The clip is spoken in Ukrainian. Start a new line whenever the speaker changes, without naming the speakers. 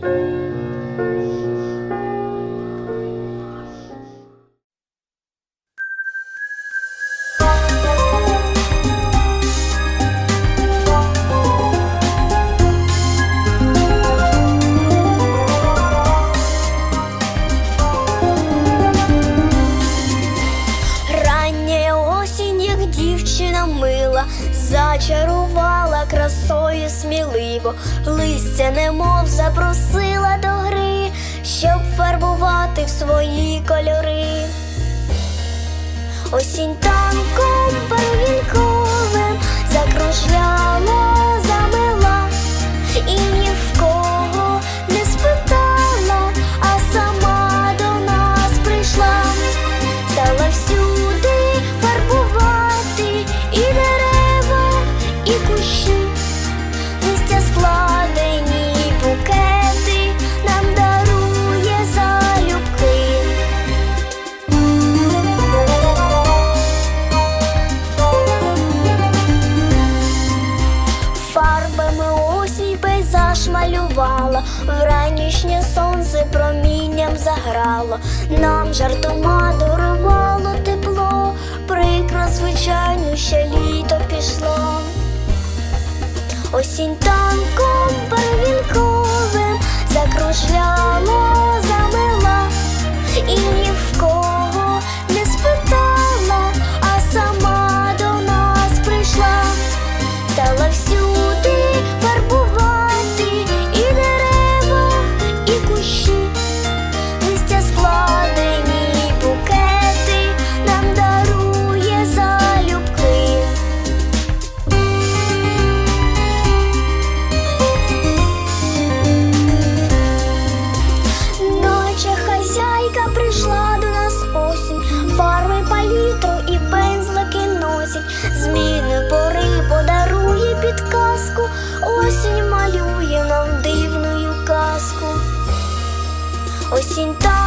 Thank you. Мила, зачарувала красою сміливо, листя немов запросила до гри, щоб фарбувати в свої кольори. Осінь танком перевінковим закружляла, малювала, вранішнє сонце промінням заграло, нам жартома дарувало тепло, прикро, звичайно, ще літо пішло. Осінь танком перевінковим носить, зміни пори подарує підказку, осінь малює нам дивною казку. Осінь та